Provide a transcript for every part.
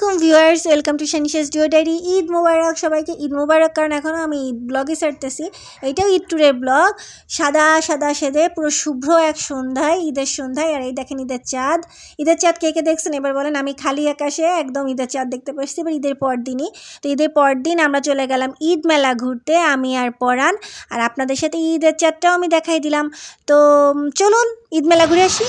Viewers, welcome to শানিশাস ডিও diary, Eid মোবারক সবাইকে, ঈদ মোবারক কারণ এখনও আমি ঈদ ব্লগে ছাড়তেছি। এটাও ঈদ ট্যুরের ব্লগ। সাদা সাদা সেদে, পুরো শুভ্র এক সন্ধ্যায়, ঈদের সন্ধ্যায়, আর এই দেখেন ঈদের চাঁদ। ঈদের চাঁদ কে কে দেখছেন? এবার বলেন, আমি খালি আকাশে একদম ঈদের চাঁদ দেখতে পাচ্ছি এবার ঈদের পর দিনই তো ঈদের পর দিন আমরা চলে গেলাম ঈদ মেলা ঘুরতে, আমি আর পরাণ আর আপনাদের সাথে ঈদের চাঁদটাও আমি দেখাই দিলাম। তো চলুন, ঈদ মেলা ঘুরে আসি।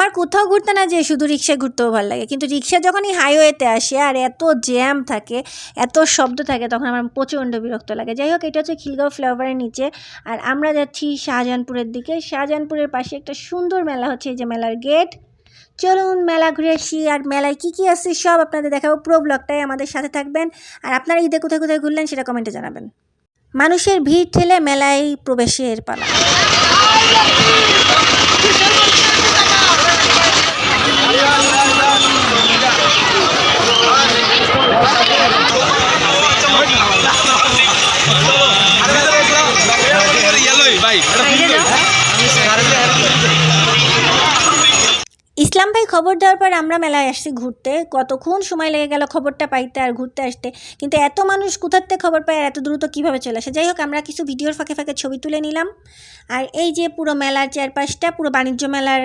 আমার কোথাও ঘুরতে না যে শুধু রিক্সায় ঘুরতেও ভালো লাগে। কিন্তু রিক্সা যখনই হাইওয়েতে আসে আর এত জ্যাম থাকে, এত শব্দ থাকে, তখন আমার প্রচণ্ড বিরক্ত লাগে। যাই হোক, এটা হচ্ছে খিলগাঁও ফ্লাইওভারের নিচে। আর আমরা যাচ্ছি শাহজাহানপুরের দিকে। শাহজাহানপুরের পাশে একটা সুন্দর মেলা হচ্ছে, এই যে মেলার গেট চলুন মেলা ঘুরে আসি। আর মেলায় কী কী আছে সব আপনাদের দেখাবো পুরো ব্লগটাই আমাদের সাথে থাকবেন। আর আপনারা ঈদে কোথায় কোথায় ঘুরলেন সেটা কমেন্টে জানাবেন। মানুষের ভিড় ঠেলে মেলায় প্রবেশের পালা। Thank you. ইসলাম ভাই খবর দেওয়ার পর আমরা মেলায় আসছি ঘুরতে। কতক্ষণ সময় লেগে গেল খবরটা পাইতে আর ঘুরতে আসতে? কিন্তু এত মানুষ কোথার থেকে খবর পায় আর এত দ্রুত কীভাবে চলে আসে? যাই হোক, আমরা কিছু ভিডিওর ফাঁকে ফাঁকে ছবি তুলে নিলাম। আর এই যে পুরো মেলার চারপাশটা, পুরো বাণিজ্য মেলার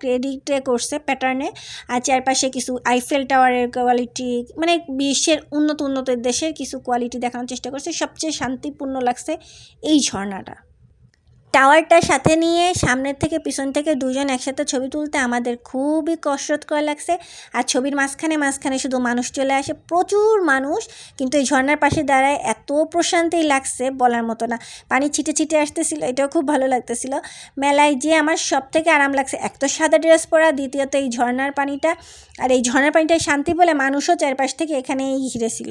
ক্রেডিটে করছে প্যাটার্নে আর চারপাশে কিছু আইফেল টাওয়ারের কোয়ালিটি মানে বিশ্বের উন্নত উন্নত দেশের কিছু কোয়ালিটি দেখানোর চেষ্টা করছে। সবচেয়ে শান্তিপূর্ণ লাগছে এই ঝর্ণাটা। টাওয়ারটা সাথে নিয়ে সামনের থেকে পিছন থেকে দুজন একসাথে ছবি তুলতে আমাদের খুবই কসরত করা লাগছে। আর ছবির মাঝখানে মাঝখানে শুধু মানুষ চলে আসে, প্রচুর মানুষ। কিন্তু এই ঝর্নার পাশে দাঁড়ায় এত প্রশান্তি লাগছে বলার মতো না। পানি ছিটে ছিটে আসতেছিল, এটাও খুব ভালো লাগতেছিল। মেলায় যে আমার সব থেকে আরাম লাগছে, এক তো সাদা ড্রেস পরা, দ্বিতীয়ত এই ঝর্ণার পানিটা। আর এই ঝর্ণার পানিটায় শান্তি বলে মানুষও চারপাশ থেকে এখানেই ঘিরেছিল।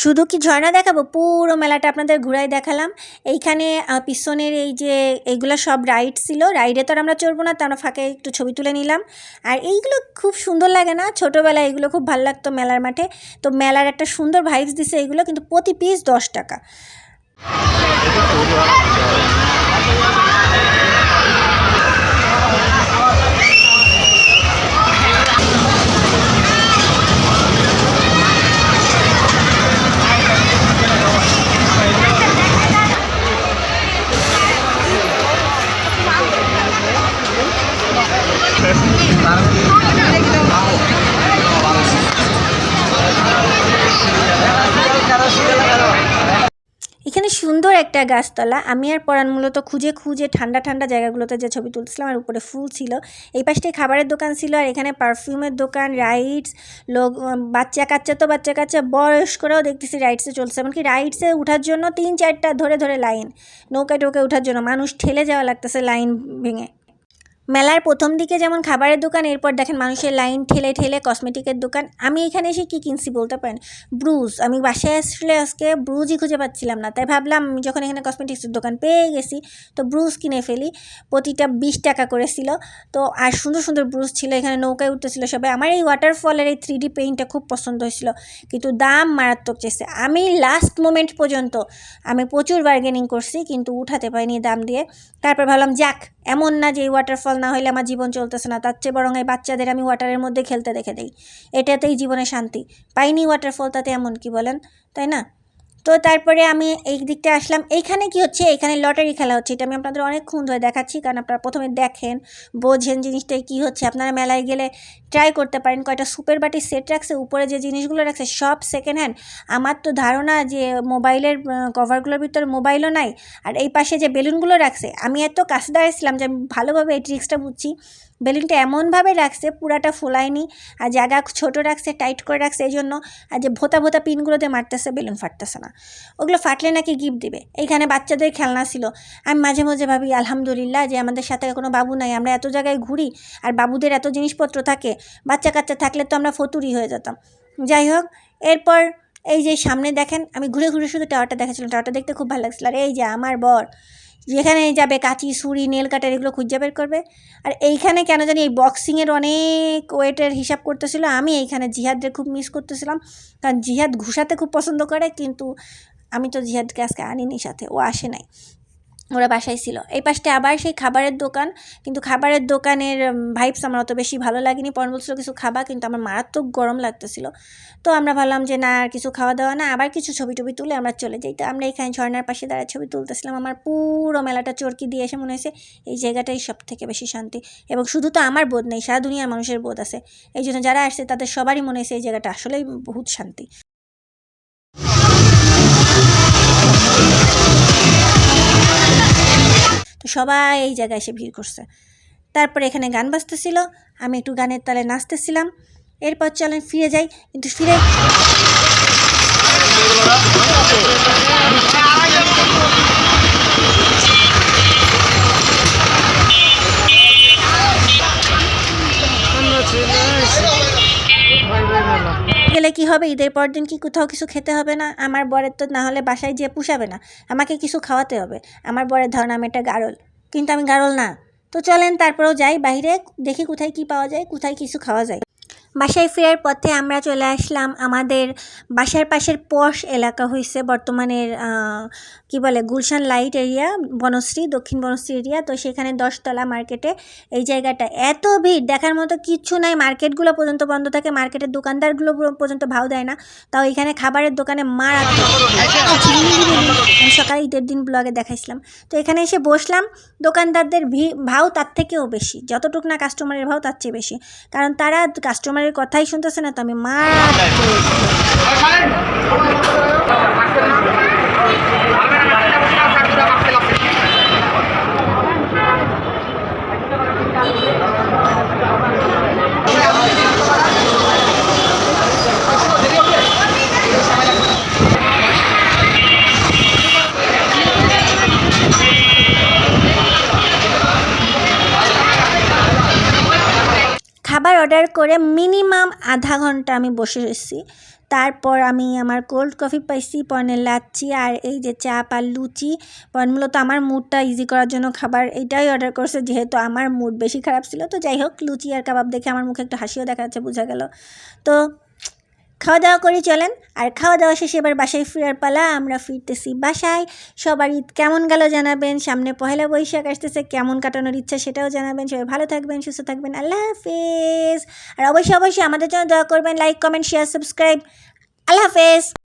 শুধু কি ঝর্ণা দেখাবো? পুরো মেলাটা আপনাদের ঘুরাই দেখালাম। এইখানে পিছনের এই যে, এইগুলো সব রাইড ছিল। রাইডে তো আর আমরা চড়বো না, তো আমরা ফাঁকে একটু ছবি তুলে নিলাম। আর এইগুলো খুব সুন্দর লাগে না? ছোটোবেলায় এগুলো খুব ভালো লাগতো মেলার মাঠে। তো মেলার একটা সুন্দর ভাইবস দিছে এইগুলো কিন্তু প্রতি পিস দশ টাকা। একটা গাছতলা। আমি আর পরাণ মূলত খুঁজে খুঁজে ঠান্ডা ঠান্ডা জায়গাগুলোতে যে ছবি তুলছিলাম আর উপরে ফুল ছিল। এই পাশটায় খাবারের দোকান ছিল আর এখানে পারফিউমের দোকান রাইডস লোক বাচ্চা কাচ্চা তো বাচ্চা কাচ্চা বয়স্করাও দেখতেছি রাইডসে চলছে। এমনকি রাইডসে ওঠার জন্য তিন চারটা ধরে ধরে লাইন নৌকা টৌকে ওঠার জন্য মানুষ ঠেলে যাওয়া লাগতেছে লাইন ভেঙে। মেলার প্রথম দিকে যেমন খাবারের দোকান, এরপর দেখেন মানুষের লাইন, ঠেলে ঠেলে কসমেটিকের দোকান। আমি এখানে এসে কী কিনছি বলতে পারেন? ব্রুজ। আমি বাসায় আসলে আজকে ব্রুজই খুঁজে পাচ্ছিলাম না। তাই ভাবলাম, আমি যখন এখানে কসমেটিক্সের দোকান পেয়ে গেছি, তো ব্রুজ কিনে ফেলি। প্রতিটা বিশ টাকা করে ছিল। তো আর সুন্দর সুন্দর ব্রুজ ছিল। এখানে নৌকায় উঠতেছিল সবাই। আমার এই ওয়াটারফলের এই থ্রি ডি পেইন্টটা খুব পছন্দ হয়েছিল। কিন্তু দাম মারাত্মক চেয়েছে। আমি লাস্ট মোমেন্ট পর্যন্ত, আমি প্রচুর বার্গেনিং করছি, কিন্তু উঠাতে পারিনি দাম দিয়ে। তারপর ভাবলাম, যাক এমন না যে এই ওয়াটারফল না হলে আমার জীবন চলতেছে না। তার চেয়ে বরং এই বাচ্চাদের আমি ওয়াটারের মধ্যে খেলতে দেখে দিই। এটাতেই জীবনে শান্তি। পাইনি ওয়াটারফল তাতে এমন কি বলেন? তাই না? তো তারপরে আমি এই দিকটা আসলাম। এইখানে কি হচ্ছে? এখানে লটারি খেলা হচ্ছে। এটা আমি আপনাদের অনেকক্ষণ ধরে দেখাচ্ছি, কারণ আপনারা প্রথমে দেখেন, বোঝেন জিনিসটাই কী হচ্ছে। আপনারা মেলায় গেলে ট্রাই করতে পারেন, কয়টা সুপের বাটির সেট রাখছে, উপরে যে জিনিসগুলো রাখছে, সব সেকেন্ড হ্যান্ড আমার তো ধারণা যে মোবাইলের কভারগুলোর ভিতরে মোবাইলও নাই, আর এই পাশে যে বেলুনগুলো রাখছে, আমি এত কাছে দাঁড়িয়েছিলাম যে আমি ভালোভাবে এই ট্রিক্সটা বুঝছি। বেলুনটা এমনভাবে রাখছে, পুরাটা ফোলায়নি। আর জায়গা ছোট রাখছে, টাইট করে রাখছে এই জন্য আর যে ভোতা ভোতা পিনগুলোতে মারতেছে, বেলুন ফাটতেছে না। ওগুলো ফাটলে নাকি গিফট দিবে। এইখানে বাচ্চাদের খেলনা ছিল। আমি মাঝে মাঝে ভাবি, আলহামদুলিল্লাহ যে আমাদের সাথে কোনো বাবু নাই। আমরা এত জায়গায় ঘুরি আর বাবুদের এত জিনিসপত্র থাকে। বাচ্চা কাচ্চা থাকলে তো আমরা ফতুরি হয়ে যেতাম। যাই হোক, এরপর এই যে সামনে দেখেন, আমি ঘুরে ঘুরে শুধু টাওয়ারটা দেখাচ্ছিলাম। টাওয়ারটা দেখতে খুব ভালো লাগছিল। আর এই যে আমার বর যেখানে যাবে কাঁচি, ছুরি, নেল কাটার এগুলো খুঁজে বের করবে। আর এইখানে কেন জানি এই বক্সিংয়ের অনেক ওয়েটের হিসাব করতেছিল। আমি এইখানে জিহাদদের খুব মিস করতেছিলাম। কারণ জিহাদ ঘুষাতে খুব পছন্দ করে, কিন্তু আমি তো জিহাদকে আজকে আনিনি সাথে। ও আসে নাই। ওরা বাসায় ছিল। এই পাশটা আবার সেই খাবারের দোকান, কিন্তু খাবারের দোকানের ভাইবস আমার অত বেশি ভালো লাগেনি। পরম বলছিল কিছু খাবা, কিন্তু আমার মারাত্মক গরম লাগতেছিল। তো আমরা ভাবলাম যে, না, আর কিছু খাওয়া দাওয়া না, আবার কিছু ছবি টবি তুলে আমরা চলে যাই। তো আমরা এখানে ঝর্নার পাশে দাঁড়ায় ছবি তুলতেছিলাম। আমার পুরো মেলাটা চরকি দিয়ে এসে মনে হয়েছে, এই জায়গাটাই সব থেকে বেশি শান্তি। এবং শুধু তো আমার বোধ নেই, সারা দুনিয়ার মানুষের বোধ আছে। এই জন্য যারা আসছে, তাদের সবারই মনে হয়েছে, এই জায়গাটা আসলেই বহুত শান্তি। সবাই এই জায়গায় এসে ভিড় করছে। তারপরে এখানে গান বাজতেছিল, আমি একটু গানের তালে নাচতেছিলাম। এরপর চলেন ফিরে যাই, কিন্তু ফিরে গেলে কি হবে? ঈদের পর দিন কি কোথাও কিছু খেতে হবে না? আমার বরের তো না হলে বাসায় যেয়ে পুষাবে না। আমাকে কিছু খাওয়াতে হবে। আমার বরের ধর আমি একটা গারল। কিন্তু আমি গারল না। তো চলেন, তারপরেও যাই। বাইরে দেখি কোথায় কি পাওয়া যায়, কোথায় কিছু খাওয়া যায়। বাসায় ফেরার পথে আমরা চলে আসলাম আমাদের বাসার পাশের পশ এলাকা হয়েছে বর্তমানের কি বলে, গুলশান লাইট এরিয়া, বনশ্রী, দক্ষিণ বনশ্রী এরিয়া। তো সেখানে দশতলা মার্কেটে এই জায়গাটা। এত ভিড়, দেখার মতো কিচ্ছু নাই। মার্কেটগুলো পর্যন্ত বন্ধ থাকে, মার্কেটের দোকানদারগুলো পর্যন্ত ভাও দেয় না। তাও এখানে খাবারের দোকানে আমি সকালে ঈদের দিন ব্লগে দেখাইছিলাম। তো এখানে এসে বসলাম। দোকানদারদের ভি- ভাও তার থেকেও বেশি। যতটুক না কাস্টমারের ভাও তার চেয়ে বেশি। কারণ তারা কাস্টমারের কথাই শুনতেছে না তো আমি মারাত্মক খাবার অর্ডার করে মিনিমাম আধা ঘণ্টা আমি বসে রয়েছি। তারপর আমি আমার কোল্ড কফি পাইছি, পনেরো লাচ্ছি আর এই যে চাপ আর লুচি। পন মূলত আমার মুডটা ইজি করার জন্য খাবার এটাই অর্ডার করছে, যেহেতু আমার মুড বেশি খারাপ ছিল। তো যাই হোক, লুচি আর কাবাব দেখে আমার মুখে একটু হাসিও দেখা যাচ্ছে, বোঝা গেল। তো খাওয়া দাওয়া করে চলেন। আর খাওয়া দাওয়া শেষে এবার বাসায় ফেরার পালা, আমরা ফিরতেছি বাসায়। সবার ঈদ কেমন গেল জানাবেন, সামনে পহেলা বৈশাখ আসতেছে, কেমন কাটানোর ইচ্ছা সেটাও জানাবেন। সবাই ভালো থাকবেন, সুস্থ থাকবেন, আল্লাহ হাফেজ। আর অবশ্যই অবশ্যই আমাদের জন্য দোয়া করবেন লাইক কমেন্ট শেয়ার সাবস্ক্রাইব আল্লাহ হাফেজ।